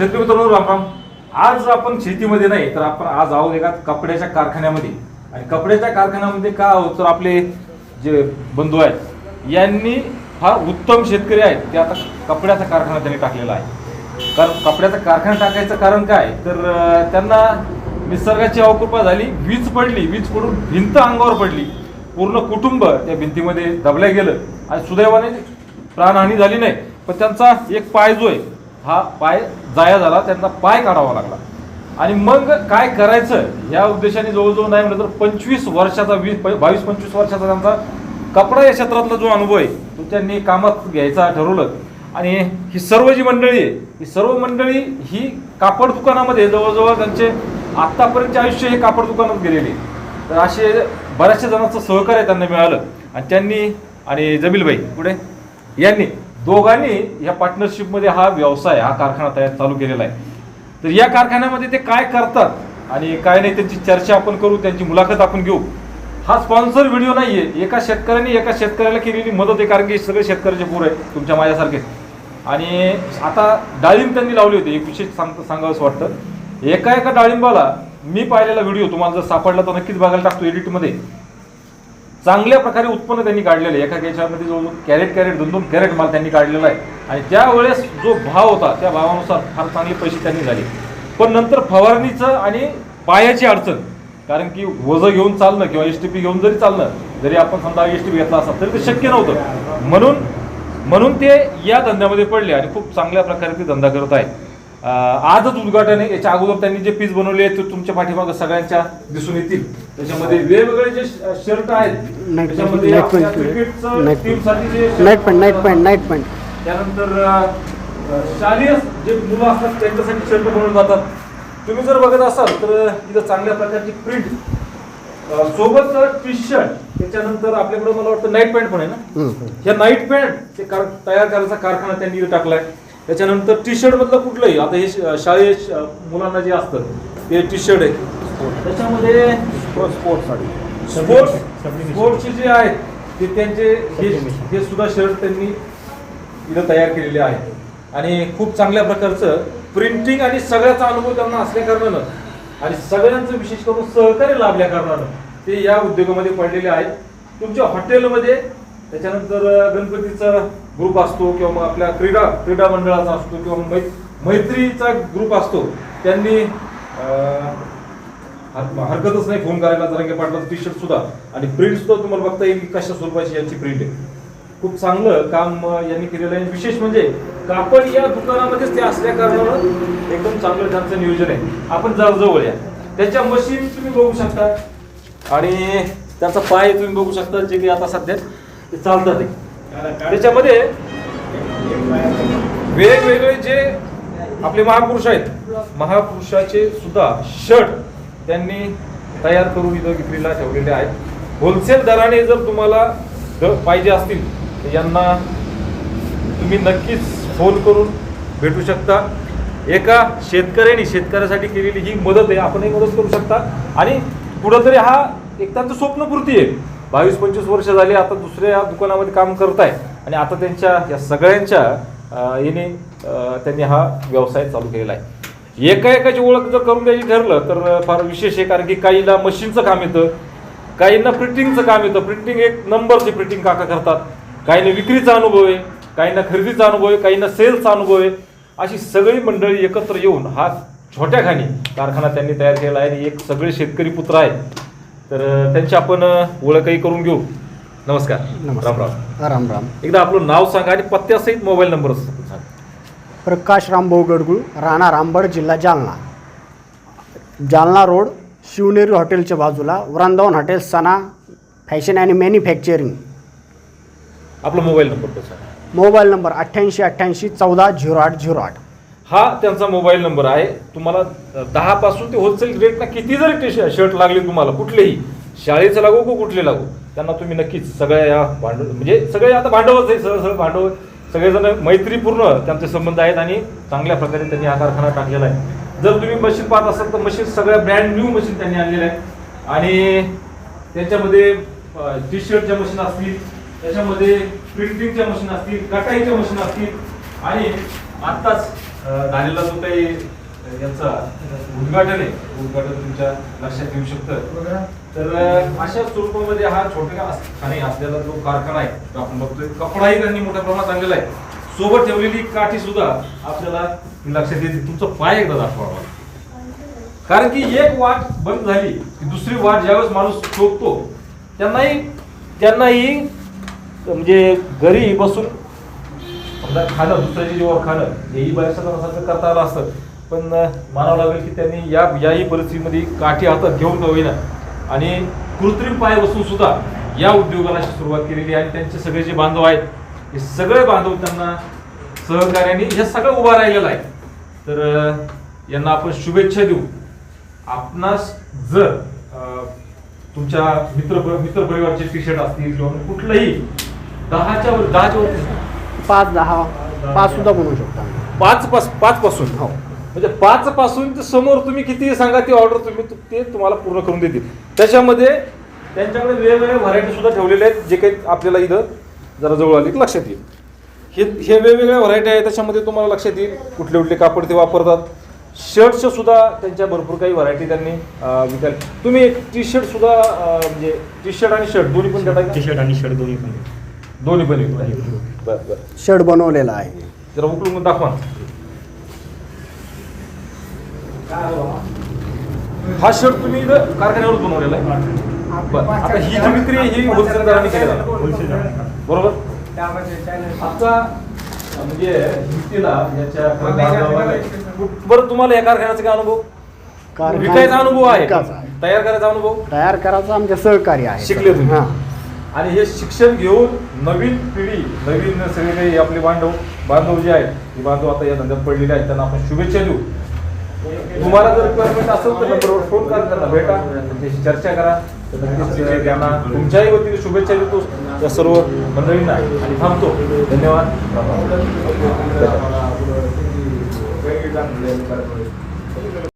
शेतकरी मित्रांनो राम आज आपण शेतीमध्ये नाही तर आपण आज आहोत एका कपड्याच्या कारखान्यामध्ये. आणि कपड्याच्या कारखान्यामध्ये का आहोत तर आपले जे बंधू आहेत यांनी फार उत्तम शेतकरी आहेत ते आता कपड्याचा कारखाना त्यांनी टाकलेला आहे. कारण कपड्याचा कारखाना टाकायचं कारण काय तर त्यांना निसर्गाची अवकृपा झाली वीज पडली वीज पडून भिंत अंगावर पडली. पूर्ण कुटुंब त्या भिंतीमध्ये दबल्या गेलं. आणि सुदैवाने प्राणहानी झाली नाही पण त्यांचा एक पाय जो आहे हा पाय जाया झाला त्यांचा पाय काढावा लागला. आणि मग काय करायचं? या उद्देशाने जवळजवळ नाही म्हटलं तर पंचवीस वर्षाचा वीस बावीस पंचवीस वर्षाचा त्यांचा कपडा या क्षेत्रातला जो अनुभव आहे तो त्यांनी कामात घ्यायचा ठरवलं. आणि ही सर्व जी मंडळी आहे ही सर्व मंडळी ही कापड दुकानामध्ये जवळजवळ त्यांचे आत्तापर्यंतचे आयुष्य हे कापड दुकानात गेलेले. तर असे बऱ्याचशा जणांचं सहकार्य त्यांना मिळालं. आणि त्यांनी आणि जमीलबाई पुढे? यांनी दोघांनी या पार्टनरशिपमध्ये हा व्यवसाय हा कारखाना तयार चालू केलेला आहे. तर या कारखान्यामध्ये ते काय करतात आणि काय नाही त्यांची चर्चा आपण करू त्यांची मुलाखत आपण घेऊ. हा स्पॉन्सर व्हिडिओ नाही आहे एका शेतकऱ्याने एका शेतकऱ्याला केलेली मदत आहे कारण की सगळे शेतकऱ्याचे पूर आहे तुमच्या माझ्यासारखेच आणि आता डाळिंब त्यांनी लावली होती एक विशेष सांग सांगावंसं वाटतं. एका एका डाळिंबाला मी पाहिलेला व्हिडिओ तुम्हाला जर सापडला तर नक्कीच बघायला टाकतो एडिटमध्ये चांगल्या प्रकारे उत्पन्न त्यांनी काढलेलं आहे. एका याच्यामध्ये जो कॅरेट कॅरेट दोन दोन कॅरेट माल त्यांनी काढलेला आहे. आणि त्यावेळेस जो भाव होता त्या भावानुसार फार चांगले पैसे त्यांनी झाले. पण नंतर फवारणीचं आणि पायाची अडचण कारण की वजं घेऊन चालणं किंवा एस टी पी घेऊन जरी चालणं जरी आपण समजा एस टी पी घेतला असता तरी ते शक्य नव्हतं. म्हणून म्हणून ते या धंद्यामध्ये पडले आणि खूप चांगल्या प्रकारे ते धंदा करत आहेत. आजच उद्घाटन आहे. याच्या अगोदर त्यांनी जे पीस बनवले आहेत ते तुमच्या पाठीमागं सगळ्यांच्या दिसून येतील. त्याच्यामध्ये वेगवेगळे जे शर्ट आहेत त्याच्यामध्ये. क्रिकेटचं जे night pant night pant night pant त्यानंतर शालेय जे मुलं असतात त्यांच्यासाठी शर्ट बनवले जातात. तुम्ही जर बघत असाल तर इथं चांगल्या प्रकारची प्रिंट सोबत टी शर्ट त्याच्यानंतर आपल्याकडे मला वाटतं नाईट पॅन्ट पण आहे ना? ह्या नाईट पॅन्ट ते कार तयार करायचा कारखाना त्यांनी टाकलाय. त्याच्यानंतर टी शर्ट मधलं कुठलंही आता हे श- शाळेत श- मुलांना जे असतं ते टी शर्ट आहे. त्याच्यामध्ये स्पोर्ट्स स्पोर्ट्स स्पोर्ट्सचे जे आहेत ते त्यांचे हे हे सुद्धा शर्ट त्यांनी इथं तयार केलेले आहेत. आणि खूप चांगल्या प्रकारचं प्रिंटिंग आणि सगळ्याचा अनुभव त्यांना असल्या कारणानं आणि सगळ्यांचं विशेष करून सहकार्य लाभल्या कारणानं ते या उद्योगामध्ये पडलेले आहेत. तुमच्या हॉटेलमध्ये त्याच्यानंतर गणपतीचा ग्रुप असतो किंवा मग आपल्या क्रीडा क्रीडा मंडळाचा असतो किंवा मै मैत्रीचा ग्रुप असतो. त्यांनी हरकतच नाही फोन करायला जरांगे पाटलाचं टी शर्ट सुद्धा. आणि प्रिंट सुद्धा तुम्हाला बघता येईल कशा स्वरूपाची यांची प्रिंट आहे. खूप चांगलं काम यांनी केलेलं आहे. विशेष म्हणजे कापड या दुकानामध्येच ते असल्या कारणानं एकदम चांगलं त्यांचं नियोजन आहे. आपण जर जवळ या. त्याच्या मशीन तुम्ही बघू शकता. आणि त्याचा पाय तुम्ही बघू शकता जे की आता सध्या ते चालतात त्याच्यामध्ये वेगवेगळे जे आपले महापुरुष आहेत महापुरुषाचे सुद्धा शर्ट त्यांनी तयार करून इथं विक्रीला ठेवलेले आहेत. होलसेल दराने जर तुम्हाला द- पाहिजे असतील तर यांना तुम्ही नक्कीच फोन करून भेटू शकता. एका शेतकऱ्याने शेतकऱ्यासाठी केलेली ही मदत आहे आपणही मदत करू शकता. आणि कुठंतरी हा एक त्यांचं स्वप्नपूर्ती आहे. बावीस पंचवीस वर्ष झाली आता दुसऱ्या दुकानामध्ये काम करताय. आणि आता त्यांच्या या सगळ्यांच्या याने त्यांनी हा व्यवसाय चालू केलेला आहे. एका एकाची ओळख जर करून द्यायची ठरलं तर फार विशेष आहे. कारण की काहीला मशीनचं काम येतं काहींना प्रिंटिंगचं काम येतं. प्रिंटिंग एक नंबरची प्रिंटिंग काका करतात. काहींना विक्रीचा अनुभव आहे काहींना खरेदीचा अनुभव आहे काहींना सेल्सचा अनुभव आहे. अशी सगळी मंडळी एकत्र येऊन हा छोट्या खाणी कारखाना त्यांनी तयार केला आहे. आणि एक सगळे शेतकरी पुत्र आहेत. तर त्यांची आपण ओळखही करून घेऊ. नमस्कार. राम राम. राम राम. एकदा आपलं नाव सांगा आणि पत्त्यासहित मोबाईल नंबर प्रकाश रामभाऊ गडगुळ राणा रामबड जिल्हा जालना. जालना रोड शिवनेरी हॉटेलच्या बाजूला Vrindavan hotel Sana fashion and manufacturing. आपला मोबाईल नंबर तो सांगा मोबाईल नंबर अठ्ठ्याऐंशी अठ्ठ्याऐंशी चौदा झिरो आठ झिरो आठ. हा त्यांचा मोबाईल नंबर आहे. तुम्हाला दहा पासून ते होलसेल रेटला किती जरी ते शर्ट लागले तुम्हाला कुठलेही शाळेचं लागू को कुठले लागू त्यांना तुम्ही नक्कीच सगळ्या या भांडवल म्हणजे सगळे आता भांडवलच आहे सरळ सरळ भांडवल. सगळेजण मैत्रीपूर्ण त्यांचे संबंध आहेत आणि चांगल्या प्रकारे त्यांनी हा कारखाना टाकलेला आहे. जर तुम्ही मशीन पाहत असाल तर मशीन सगळ्या ब्रँड न्यू मशीन त्यांनी आणलेल्या आहेत. आणि त्याच्यामध्ये टी शर्टच्या मशीन असतील त्याच्यामध्ये प्रिंटिंगच्या मशीन असतील कटाईच्या मशीन असतील. आणि आत्ताच झालेला जो काही याचा उद्घाटन आहे. उद्घाटन तुमच्या लक्षात येऊ शकतं. तर अशा स्वरूपामध्ये हा छोट्या ठाणे असलेला जो कारखाना आहे आपण बघतोय कपडाही त्यांनी मोठ्या प्रमाणात आणलेला आहे. सोबत ठेवलेली काठी सुद्धा आपल्याला लक्षात येते. तुमचा पाय एकदा दाखवा मला. कारण की एक वाट बंद झाली की दुसरी वाट ज्यावेळेस माणूस शोधतो त्यांनाही त्यांनाही म्हणजे घरी बसून समजा खाणं दुसऱ्याच्या जीवावर खाणं हेही बऱ्याचशा करता आलं असतं. पण मानावं लागेल की त्यांनी या याही परिस्थितीमध्ये काठी हातात घेऊन होईना. आणि कृत्रिम पाय बसून सुद्धा या उद्योगाला सुरुवात केलेली आहे. आणि त्यांचे सगळे जे बांधव आहेत हे सगळे बांधव त्यांना सहकार्याने हे सगळं उभा राहिलेलं आहे. तर यांना आपण शुभेच्छा देऊ. आपणास जर तुमच्या मित्र मित्र परिवारचे टी शर्ट असतील किंवा कुठलंही दहाच्या वर दहाच्या वरती. पाच दहा पाच सुद्धा बनवू शकतो. पाच पास पाच पासून? हो. म्हणजे पाच पासून ते समोर तुम्ही किती सांगा ती ऑर्डर तुम्ही तु- तुम्हाला पूर्ण करून देतील. त्याच्यामध्ये त्यांच्याकडे वेगवेगळ्या व्हरायटी सुद्धा ठेवलेल्या आहेत जे काही आपल्याला इथं जरा जवळ आली की लक्षात येईल. हे हे वेगवेगळ्या व्हरायटी आहेत त्याच्यामध्ये तुम्हाला लक्षात येईल कुठले कुठले कापड ते वापरतात. शर्टच्या सुद्धा त्यांच्या भरपूर काही व्हरायटी त्यांनी विकायला तुम्ही एक टी शर्ट सुद्धा म्हणजे टी शर्ट आणि शर्ट दोन्ही पण देता? टी शर्ट आणि शर्ट दोन्ही पण. दोन्ही पण बरं बरं. शर्ट बनवलेला आहे. जरा उकळून दाखवा. हा शर्ट तुम्ही इथं कारखान्यावर बनवलेला आहे? बरं आता ही जी विक्री आहे, ही होलसेलदारांनी केली आहे होलसेल बरोबर? आता म्हणजे विक्रीला याच्या बरं तुम्हाला या कारखान्याचा काय अनुभव? विकायचा अनुभव आहे. तयार करायचा अनुभव? तयार करायचं आमचे सहकार्य आहे. शिकले तुम्ही? हां. आणि हे शिक्षण घेऊन नवीन पिढी नवीन सगळे आपले बांधव बांधव जे आहेत ते बांधव आता या धंद्यात पडलेले आहेत त्यांना आपण शुभेच्छा देऊ. तुम्हाला जर रिक्वायरमेंट असेल तर नंबरवर फोन करा त्यांना भेटा. त्यांच्याशी चर्चा करा. नक्कीच त्यांना तुमच्याही वतीने शुभेच्छा देतो या सर्व मंडळींना. आणि थांबतो. धन्यवाद.